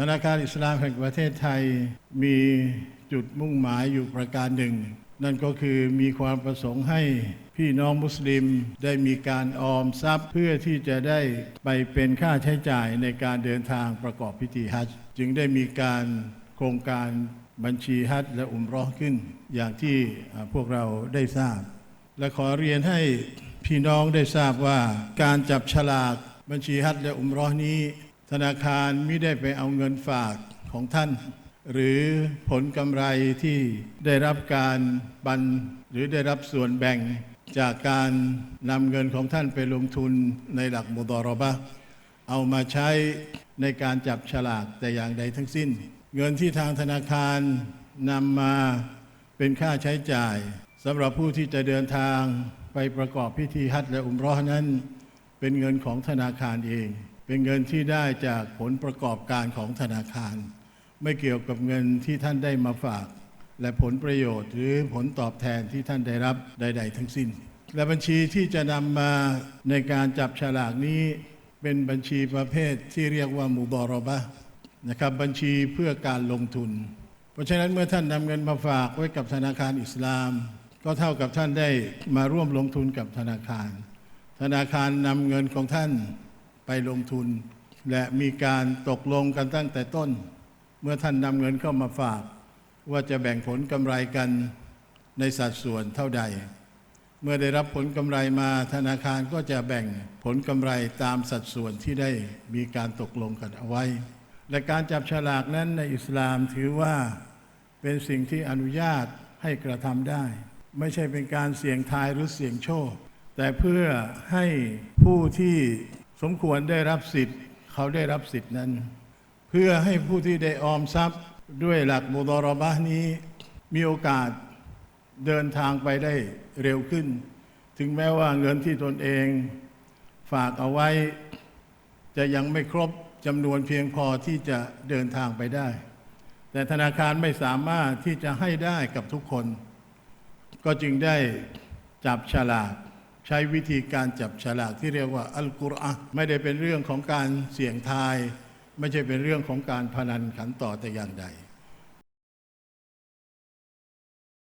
ธนาคารอิสลามแห่งประเทศไทยมีจุดมุ่งหมายอยู่ประการหนึ่ง นั่นก็คือมีความประสงค์ให้พี่น้องมุสลิมได้มีการออมทรัพย์เพื่อที่จะได้ไปเป็นค่าใช้จ่ายในการเดินทางประกอบพิธีฮัจญ์จึงได้มีการโครงการบัญชีฮัจญ์และอุมเรอขึ้น อย่างที่พวกเราได้ทราบ และขอเรียนให้พี่น้องได้ทราบว่าการจับฉลากบัญชีฮัจญ์และอุมเรอนี้ ธนาคารไม่ได้ไปเอาเงินฝากของท่าน หรือผลกำไรที่ได้รับการบันหรือได้รับส่วนแบ่งจากการนำเงินของท่านไปลงทุนในหลักมุดอรบะเอามาใช้ในการจับฉลากแต่อย่างใดทั้งสิ้น เงินที่ทางธนาคารนำมาเป็นค่าใช้จ่ายสำหรับผู้ที่จะเดินทางไปประกอบพิธีฮัจและอุมเรอนั้น เป็นเงินของธนาคารเอง เป็นเงินที่ได้จากผลประกอบการของธนาคาร ไม่เกี่ยวกับเงินที่ท่านได้มาฝาก และผลประโยชน์หรือผลตอบแทนที่ท่านได้รับใด ๆ ทั้งสิ้น และบัญชีที่จะนำมาในการจับฉลากนี้ เป็นบัญชีประเภทที่เรียกว่ามุบอรบะนะครับบัญชีเพื่อการลงทุน เพราะฉะนั้นเมื่อท่านนำเงินมาฝากไว้กับธนาคารอิสลาม ก็เท่ากับท่านได้มาร่วมลงทุนกับธนาคาร ธนาคารนำเงินของท่าน ไปลงทุน และมีการตกลงกันตั้งแต่ต้น เมื่อท่านนำเงินเข้ามาฝาก ว่าจะแบ่งผลกำไรกันในสัดส่วนเท่าใด เมื่อได้รับผลกำไรมาธนาคารก็จะแบ่งผลกำไรตามสัดส่วนที่ได้มีการตกลงกันเอาไว้ และการจับฉลากนั้นในอิสลามถือว่าเป็นสิ่งที่อนุญาตให้กระทำได้ ไม่ใช่เป็นการเสี่ยงทายหรือเสี่ยงโชค แต่เพื่อให้ผู้ที่ สมควรได้รับสิทธิ์ เขาได้รับสิทธินั้น เพื่อให้ผู้ที่ได้ออมทรัพย์ด้วยหลักมุดรบะนี้ มีโอกาสเดินทางไปได้เร็วขึ้น ถึงแม้ว่าเงินที่ตนเอง ฝากเอาไว้ จะยังไม่ครบจำนวนเพียงพอที่จะเดินทางไปได้ แต่ธนาคารไม่สามารถที่จะให้ได้กับทุกคน ก็จึงได้จับฉลาก ใช้วิธีการจับฉลากที่เรียกว่าอัลกุรอานไม่ได้เป็นเรื่องของการเสี่ยงทาย ไม่ใช่เป็นเรื่องของการพนันขันต่อแต่อย่างใด